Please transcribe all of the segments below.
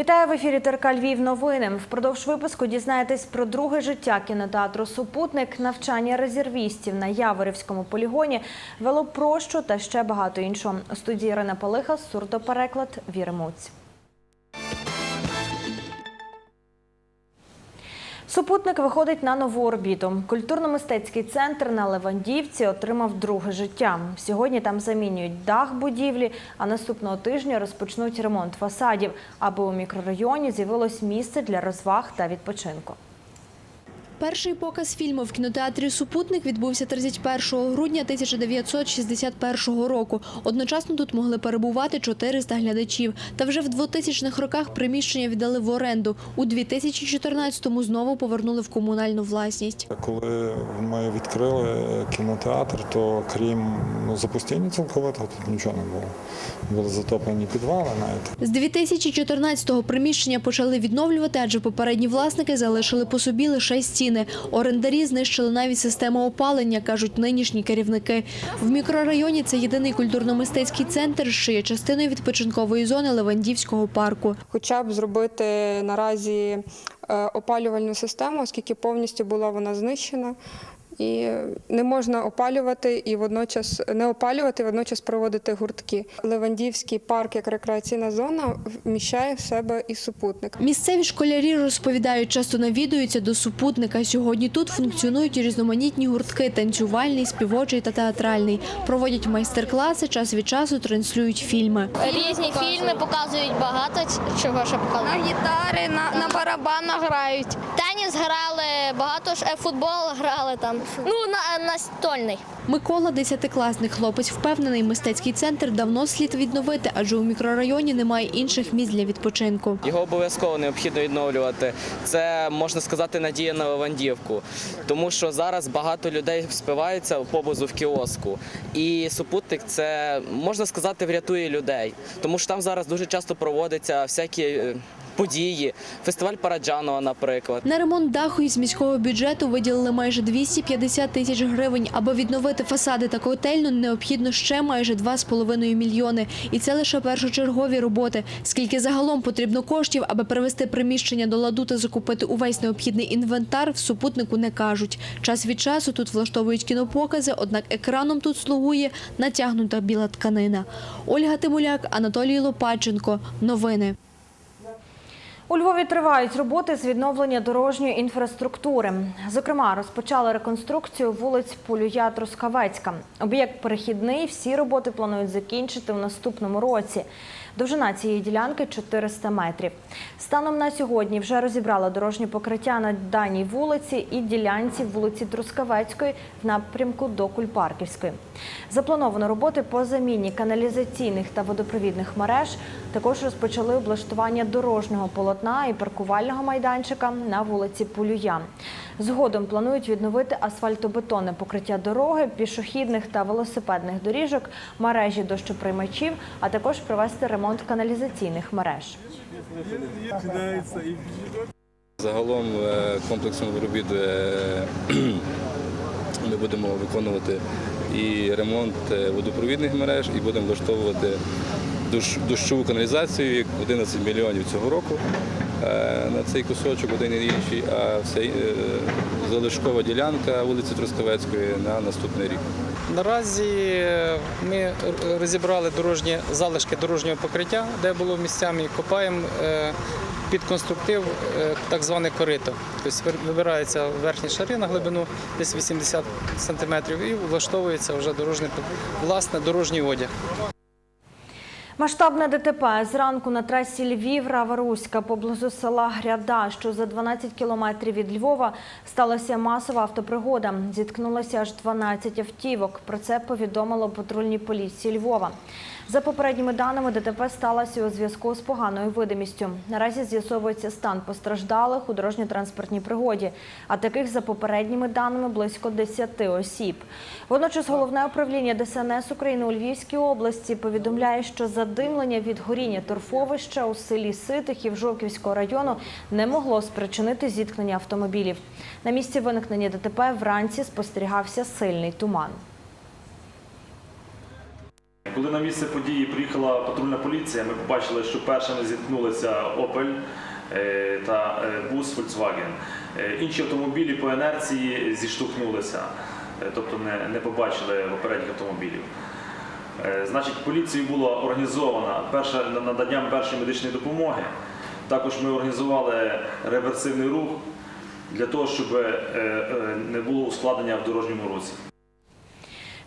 Вітаю в ефірі ТРК Львів. Новини. Впродовж випуску дізнаєтесь про друге життя кінотеатру Супутник, навчання резервістів на Яворівському полігоні, велопрощу та ще багато іншого. У студії Ірина Палиха, сурдопереклад Віри. Супутник виходить на нову орбіту. Культурно-мистецький центр на Левандівці отримав друге життя. Сьогодні там замінюють дах будівлі, а наступного тижня розпочнуть ремонт фасадів, аби у мікрорайоні з'явилось місце для розваг та відпочинку. Перший показ фільму в кінотеатрі Супутник відбувся 31 грудня 1961 року. Одночасно тут могли перебувати 400 глядачів. Та вже в 2000-х роках приміщення віддали в оренду. У 2014-му знову повернули в комунальну власність. Коли ми відкрили кінотеатр, то крім ну, запустіння цілковитого, тут нічого не було. Були затоплені підвали навіть. З 2014-го приміщення почали відновлювати, адже попередні власники залишили по собі лише стіни. Орендарі знищили навіть систему опалення, кажуть нинішні керівники. В мікрорайоні це єдиний культурно-мистецький центр, що є частиною відпочинкової зони Левандівського парку. хоча б зробити наразі е, опалювальну систему, оскільки повністю була вона знищена. І не можна опалювати і водночас не опалювати, і водночас проводити гуртки. Левандівський парк як рекреаційна зона вміщає в себе і супутник. Місцеві школярі розповідають, часто навідуються до супутника. Сьогодні тут функціонують різноманітні гуртки – танцювальний, співочий та театральний. Проводять майстер-класи, час від часу транслюють фільми. Різні фільми показують багато чого що показують. На гітари, на, на барабанах грають. Теніс грали, багато ж е, футбол грали там. Ну, на, настольний. Микола, десятикласний хлопець, впевнений, мистецький центр давно слід відновити, адже у мікрорайоні немає інших місць для відпочинку. Його обов'язково необхідно відновлювати. Це можна сказати надія на Левандівку, тому що зараз багато людей спиваються поблизу в кіоску. І супутник це можна сказати врятує людей, тому що там зараз дуже часто проводяться всякі е, події. Фестиваль Параджанова, наприклад. На ремонт даху із міського бюджету виділили майже 250 тисяч гривень. Аби відновити фасади та котельну, необхідно ще майже 2,5 мільйони. І це лише першочергові роботи. Скільки загалом потрібно коштів, аби привести приміщення до ладу та закупити увесь необхідний інвентар, в супутнику не кажуть. Час від часу тут влаштовують кінопокази, однак екраном тут слугує натягнута біла тканина. Ольга Тимуляк, Анатолій Лопаченко. Новини. У Львові тривають роботи з відновлення дорожньої інфраструктури. Зокрема, розпочали реконструкцію вулиць Полюя Трускавецька. Об'єкт перехідний. Всі роботи планують закінчити в наступному році. Довжина цієї ділянки 400 метрів. Станом на сьогодні вже розібрали дорожнє покриття на даній вулиці і ділянці вулиці Трускавецької в напрямку до Кульпарківської. Заплановано роботи по заміні каналізаційних та водопровідних мереж. Також розпочали облаштування дорожнього полотна і паркувального майданчика на вулиці Полюя. Згодом планують відновити асфальтобетонне покриття дороги, пішохідних та велосипедних доріжок, мережі дощоприймачів, а також провести ремонт каналізаційних мереж. Загалом е, комплексом робіт е, ми будемо виконувати і ремонт е, водопровідних мереж, і будемо влаштовувати дощову каналізацію, 11 мільйонів цього року на цей кусочок, один і інший, а залишкова ділянка вулиці Трускавецької на наступний рік. Наразі е, ми розібрали дорожні залишки дорожнього покриття, де було місцями, копаємо е, під конструктив е, так зване корито. Тобто Вибирається верхні шари на глибину десь 80 см і влаштовується вже дорожній власне дорожній одяг. Масштабне ДТП зранку на трасі Львів Раваруська поблизу села Гряда, що за 12 кілометрів від Львова сталася масова автопригода. Зіткнулося аж 12 автівок. Про це повідомило патрульній поліції Львова. За попередніми даними, ДТП сталося у зв'язку з поганою видимістю. Наразі з'ясовується стан постраждалих у дорожньо-транспортній пригоді, а таких за попередніми даними близько 10 осіб. Водночас головне управління ДСНС України у Львівській області повідомляє, що задимлення від горіння торфовища у селі Ситихів Жовківського району не могло спричинити зіткнення автомобілів. На місці виникнення ДТП вранці спостерігався сильний туман. Коли на місце події приїхала патрульна поліція, ми побачили, що першими зіткнулися Opel е, та е, бус Volkswagen. Е, Інші автомобілі по інерції зіштовхнулися, тобто не, не побачили попередніх автомобілів. Значить, поліцією було організовано перше наданням першої медичної допомоги. Також ми організували реверсивний рух для того, щоб не було ускладнення в дорожньому русі.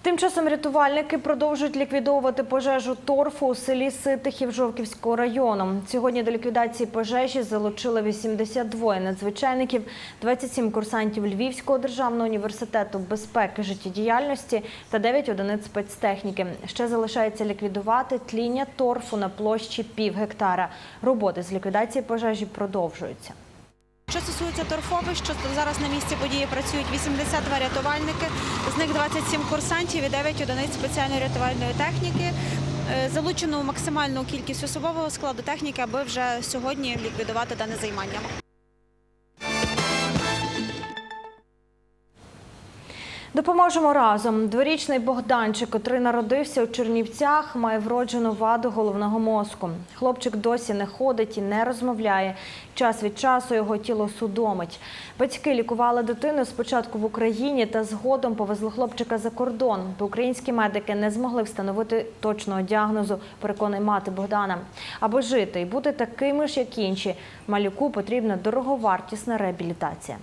Тим часом рятувальники продовжують ліквідовувати пожежу торфу у селі Ситихів Жовківського району. Сьогодні до ліквідації пожежі залучили 82 надзвичайників, 27 курсантів Львівського державного університету безпеки життєдіяльності та 9 одиниць спецтехніки. Ще залишається ліквідувати тління торфу на площі пів гектара. Роботи з ліквідації пожежі продовжуються. Що стосується торфовищ, що зараз на місці події працюють 82 рятувальники, з них 27 курсантів і 9 одиниць спеціальної рятувальної техніки. Е, Залучено максимальну кількість особового складу техніки, аби вже сьогодні ліквідувати дане займання. Допоможемо разом. Дворічний Богданчик, котрий народився у Чернівцях, має вроджену ваду головного мозку. Хлопчик досі не ходить і не розмовляє. Час від часу його тіло судомить. Батьки лікували дитину спочатку в Україні та згодом повезли хлопчика за кордон, бо українські медики не змогли встановити точного діагнозу, переконує мати Богдана. Аби жити і бути такими ж, як інші, малюку потрібна дороговартісна реабілітація.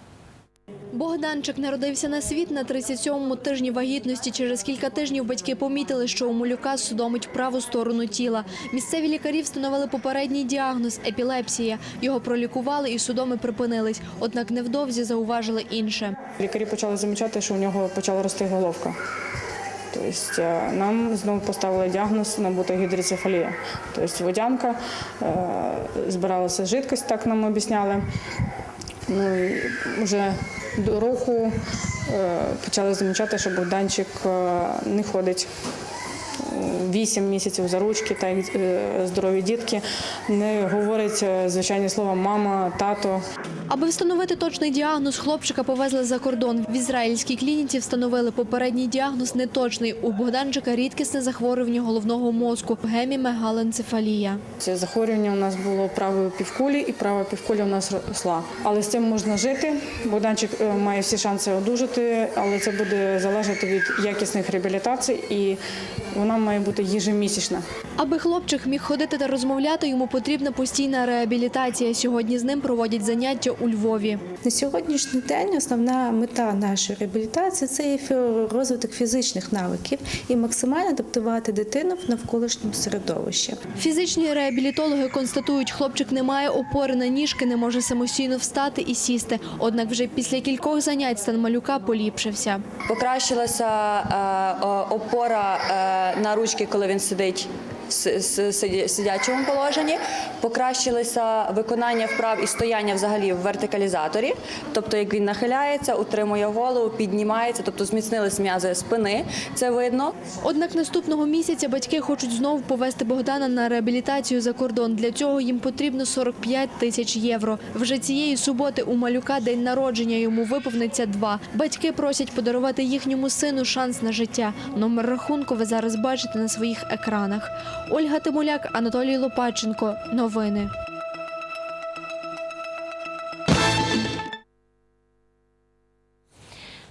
Богданчик народився на світ на 37-му тижні вагітності. Через кілька тижнів батьки помітили, що у малюка судомить праву сторону тіла. Місцеві лікарі встановили попередній діагноз – епілепсія. Його пролікували і судоми припинились. Однак невдовзі зауважили інше. Лікарі почали замічати, що у нього почала рости головка. Тобто е, нам знову поставили діагноз набута гідроцефалія. Тобто водянка, е, збиралася жидкость, так нам об'ясняли. Ну вже до року е, почали замічати, що Богданчик е, не ходить. Вісім місяців за ручки, так е, здорові дітки, не говорить звичайні слова мама, тато. Аби встановити точний діагноз, хлопчика повезли за кордон. В ізраїльській клініці встановили попередній діагноз неточний. У Богданчика рідкісне захворювання головного мозку – гемімегаленцефалія. Це захворювання у нас було правої півкулі, і права півкуля у нас росла. Але з цим можна жити. Богданчик е, має всі шанси одужати, але це буде залежати від якісних реабілітацій, і вона має бути єжемісячна. Аби хлопчик міг ходити та розмовляти, йому потрібна постійна реабілітація. Сьогодні з ним проводять заняття у Львові. На сьогоднішній день основна мета нашої реабілітації це є розвиток фізичних навиків і максимально адаптувати дитину в навколишньому середовищі. Фізичні реабілітологи констатують, хлопчик не має опори на ніжки, не може самостійно встати і сісти. Однак вже після кількох занять стан малюка поліпшився. Покращилася е, опора е, на ручки, коли він сидить сидячому положенні. Покращилося виконання вправ і стояння взагалі в вертикалізаторі. Тобто, як він нахиляється, утримує голову, піднімається, тобто зміцнились м'язи спини. Це видно. Однак наступного місяця батьки хочуть знову повезти Богдана на реабілітацію за кордон. Для цього їм потрібно 45 тисяч євро. Вже цієї суботи у малюка день народження йому виповниться два. Батьки просять подарувати їхньому сину шанс на життя. Номер рахунку ви зараз бачите на своїх екранах. Ольга Тимуляк, Анатолій Лопаченко. Новини.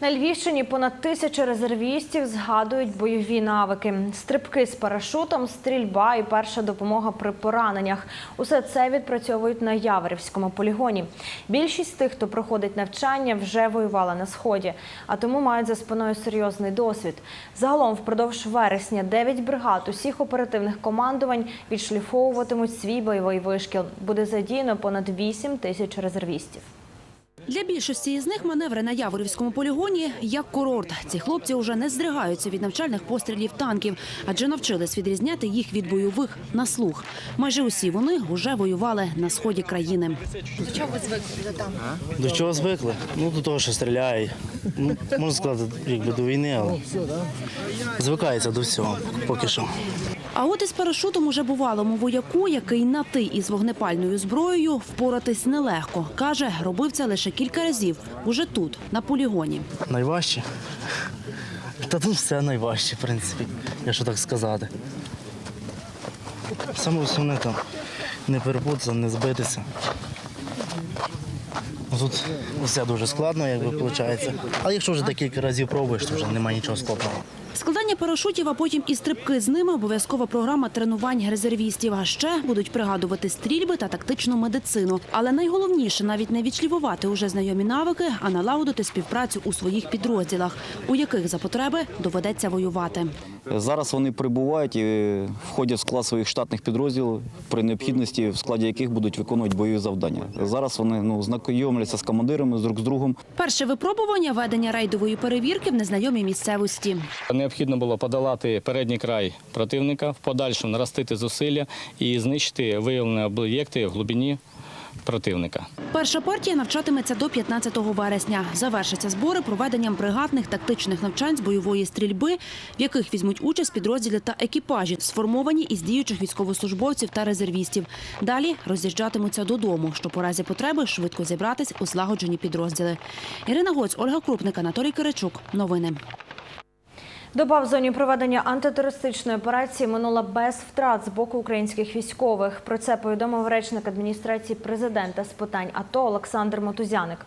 На Львівщині понад тисяча резервістів згадують бойові навики: стрибки з парашутом, стрільба і перша допомога при пораненнях. Усе це відпрацьовують на Яворівському полігоні. Більшість тих, хто проходить навчання, вже воювала на сході, а тому мають за спиною серйозний досвід. Загалом, впродовж вересня, 9 бригад усіх оперативних командувань відшліфовуватимуть свій бойовий вишкіл. Буде задіяно понад 8 тисяч резервістів. Для більшості із них маневри на Яворівському полігоні як курорт. Ці хлопці вже не здригаються від навчальних пострілів танків, адже навчились відрізняти їх від бойових на слух. Майже усі вони вже воювали на сході країни. До чого ви звикли вже там? До чого звикли? Ну, до того, що стріляє. Ну, можна сказати, якби до війни, але звикається до всього поки що. А от із парашутом уже бувалому вояку, який на ти із вогнепальною зброєю впоратись нелегко. Каже, робив це лише кілька разів, уже тут, на полігоні. Найважче. Та тут все найважче, в принципі, якщо так сказати. Саме основне там не перепутатися, не збитися. Тут все дуже складно, якби виходить. Але якщо вже декілька разів пробуєш, то вже немає нічого складного. Складання парашутів, а потім і стрибки з ними обов'язкова програма тренувань резервістів. А ще будуть пригадувати стрільби та тактичну медицину. Але найголовніше навіть не відшліфувати уже знайомі навики, а налагодити співпрацю у своїх підрозділах, у яких за потреби доведеться воювати. Зараз вони прибувають і входять в склад своїх штатних підрозділів, при необхідності, в складі яких будуть виконувати бойові завдання. Зараз вони ну, знайомляться з командирами з друг з другом. Перше випробування ведення рейдової перевірки в незнайомій місцевості. Необхідно було подолати передній край противника, в подальшому наростити зусилля і знищити виявлені об'єкти в глибині противника. Перша партія навчатиметься до 15 вересня. Завершаться збори проведенням бригадних тактичних навчань з бойової стрільби, в яких візьмуть участь підрозділи та екіпажі, сформовані із діючих військовослужбовців та резервістів. Далі роз'їжджатимуться додому, щоб у разі потреби швидко зібратись у злагоджені підрозділи. Ірина Гоць, Ольга Крупник, Анатолій Киричук. Новини. Доба в зоні проведення антитерористичної операції минула без втрат з боку українських військових. Про це повідомив речник адміністрації президента з питань АТО Олександр Мотузяник.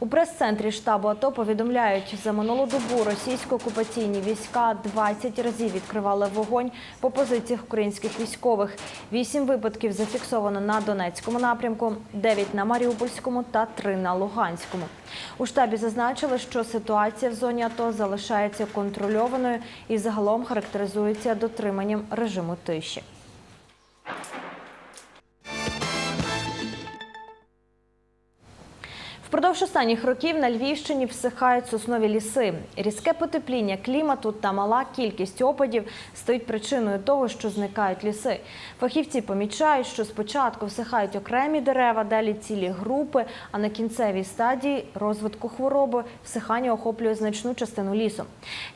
У прес-центрі штабу АТО повідомляють, за минулу добу російсько-окупаційні війська 20 разів відкривали вогонь по позиціях українських військових. Вісім випадків зафіксовано на Донецькому напрямку, 9 на Маріупольському та 3 на Луганському. У штабі зазначили, що ситуація в зоні АТО залишається контрольованою і загалом характеризується дотриманням режиму тиші. Впродовж останніх років на Львівщині всихають соснові ліси. Різке потепління клімату та мала кількість опадів стають причиною того, що зникають ліси. Фахівці помічають, що спочатку всихають окремі дерева, далі цілі групи, а на кінцевій стадії розвитку хвороби всихання охоплює значну частину лісу.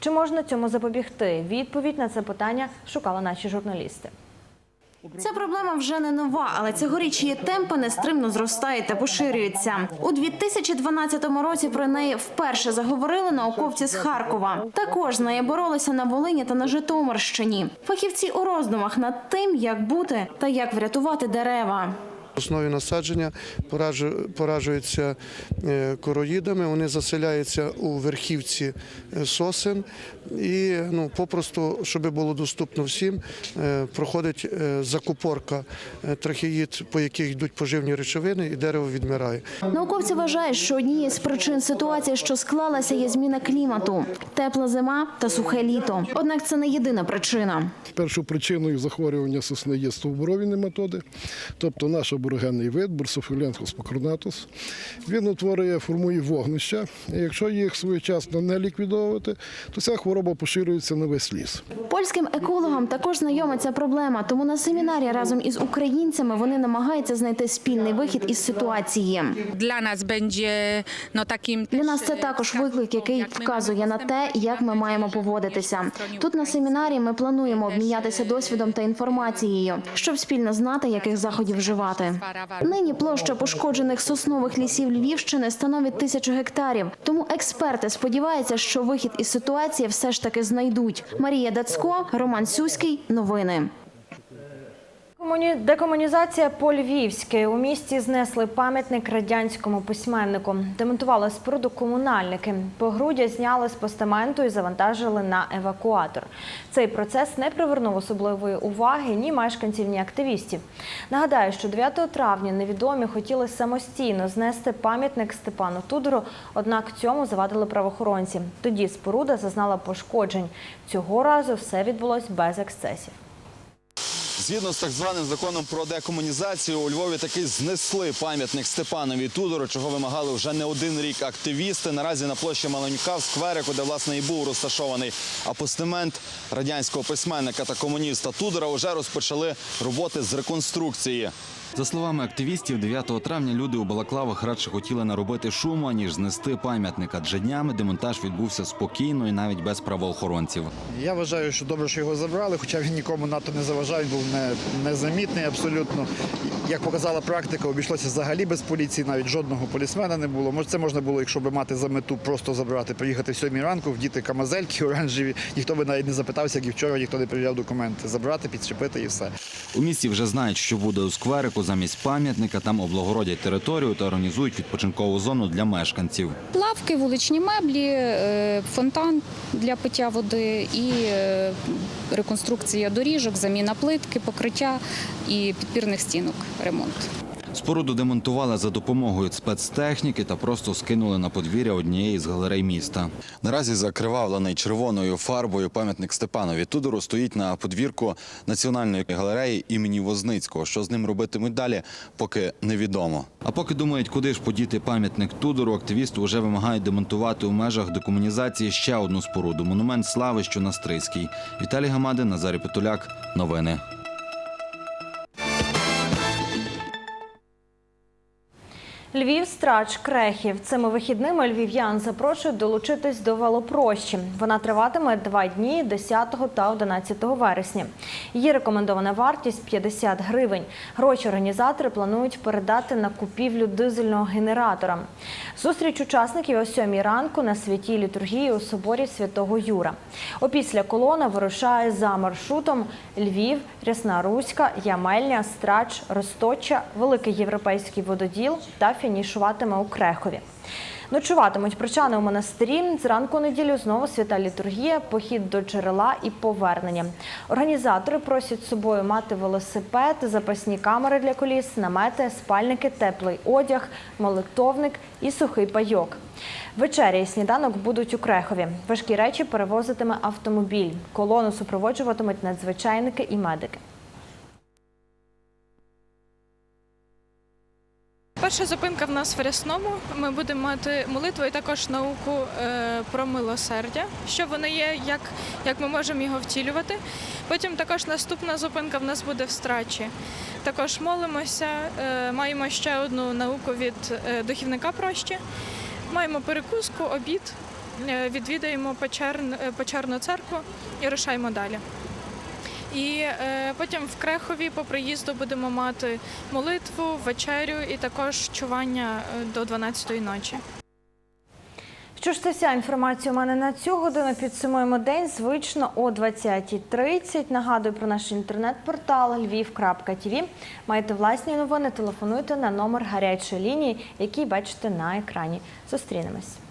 Чи можна цьому запобігти? Відповідь на це питання шукали наші журналісти. Ця проблема вже не нова, але цьогоріч її темпи нестримно зростають та поширюються. У 2012 році про неї вперше заговорили науковці з Харкова. Також з нею боролися на Волині та на Житомирщині. Фахівці у роздумах над тим, як бути та як врятувати дерева. Основі насадження поражу- поражуються е, короїдами, вони заселяються у верхівці е, сосен і ну, попросту, щоб було доступно всім, е, проходить е, закупорка е, трахеїд, по яких йдуть поживні речовини, і дерево відмирає. Науковці вважають, що однією з причин ситуації, що склалася, є зміна клімату, тепла зима та сухе літо. Однак це не єдина причина. Першою причиною захворювання сосни є стовбурові нематоди, тобто наш аборигенний вид Бурсофіленхус покорнатус. Він утворює, формує вогнища. І якщо їх своєчасно не ліквідовувати, то ця хвороба поширюється на весь ліс. Польським екологам також знайома ця проблема, тому на семінарі разом із українцями вони намагаються знайти спільний вихід із ситуації. Для нас będzie no takim Для нас це також виклик, який вказує на те, як ми маємо поводитися. Тут на семінарі ми плануємо обмінятися досвідом та інформацією, щоб спільно знати, яких заходів вживати. Нині площа пошкоджених соснових лісів Львівщини становить тисячу гектарів. Тому експерти сподіваються, що вихід із ситуації все ж таки знайдуть. Марія Дацько, Роман Сюський. Новини. Комуні- Декомунізація по-львівськи. У місті знесли пам'ятник радянському письменнику. Демонтували споруду комунальники. Погруддя зняли з постаменту і завантажили на евакуатор. Цей процес не привернув особливої уваги ні мешканців, ні активістів. Нагадаю, що 9 травня невідомі хотіли самостійно знести пам'ятник Степану Тудору, однак цьому завадили правоохоронці. Тоді споруда зазнала пошкоджень. Цього разу все відбулось без ексцесів. Згідно з так званим законом про декомунізацію, у Львові таки знесли пам'ятник Степанові Тудору, чого вимагали вже не один рік активісти. Наразі на площі Маланюка в скверику, де власне і був розташований апостемент радянського письменника та комуніста Тудора, вже розпочали роботи з реконструкції. За словами активістів, 9 травня люди у балаклавах радше хотіли наробити шуму, аніж знести пам'ятник. Адже днями демонтаж відбувся спокійно і навіть без правоохоронців. Я вважаю, що добре, що його забрали, хоча він нікому НАТО не заважав, він був не, незамітний абсолютно. як показала практика, обійшлося взагалі без поліції, навіть жодного полісмена не було. Може, це можна було, якщо б мати за мету просто забрати, приїхати в сьомій ранку, вдіти камазельки оранжеві. Ніхто би навіть не запитався, як і вчора ніхто не перевіряв документи. Забрати, підчепити і все. У місті вже знають, що буде у скверику замість пам'ятника. Там облагородять територію та організують відпочинкову зону для мешканців. Лавки, вуличні меблі, е, фонтан для пиття води і е, реконструкція доріжок, заміна плитки, покриття і підпірних стінок, ремонт. Споруду демонтували за допомогою спецтехніки та просто скинули на подвір'я однієї з галерей міста. Наразі закривавлений червоною фарбою пам'ятник Степанові Тудору стоїть на подвірку Національної галереї імені Возницького. Що з ним робитимуть далі, поки невідомо. А поки думають, куди ж подіти пам'ятник Тудору, активісти вже вимагають демонтувати у межах декомунізації ще одну споруду монумент слави, що на Стрийській. Віталій Гамадин, Назарій Петуляк. Новини. Львів, Страч, Крехів. Цими вихідними львів'ян запрошують долучитись до велопрощі. Вона триватиме два дні 10 та 11 вересня. Її рекомендована вартість 50 гривень. Гроші організатори планують передати на купівлю дизельного генератора. Зустріч учасників о 7 ранку на святій літургії у соборі Святого Юра. Опісля колона вирушає за маршрутом Львів, Рясна Руська, Ямельня, Страч, Росточа, Великий Європейський вододіл та фінішуватиме у Крехові. Ночуватимуть прочани у монастирі. Зранку неділю знову свята літургія, похід до джерела і повернення. Організатори просять собою мати велосипед, запасні камери для коліс, намети, спальники, теплий одяг, молитовник і сухий пайок. Вечеря і сніданок будуть у Крехові. Важкі речі перевозитиме автомобіль. Колону супроводжуватимуть надзвичайники і медики. Перша зупинка в нас в Рясному. Ми будемо мати молитву і також науку е, про милосердя, що воно є, як, як ми можемо його втілювати. Потім також наступна зупинка в нас буде в страчі. Також молимося, е, маємо ще одну науку від е, духівника прощі. Маємо перекуску, обід, відвідаємо печерну церкву і рушаємо далі. І е, потім в Крехові по приїзду будемо мати молитву, вечерю і також чування е, до 12-ї ночі. Що ж це вся інформація у мене на цю годину. Підсумуємо день звично о 20.30. Нагадую про наш інтернет-портал lviv.tv. Маєте власні новини, телефонуйте на номер гарячої лінії, який бачите на екрані. Зустрінемось.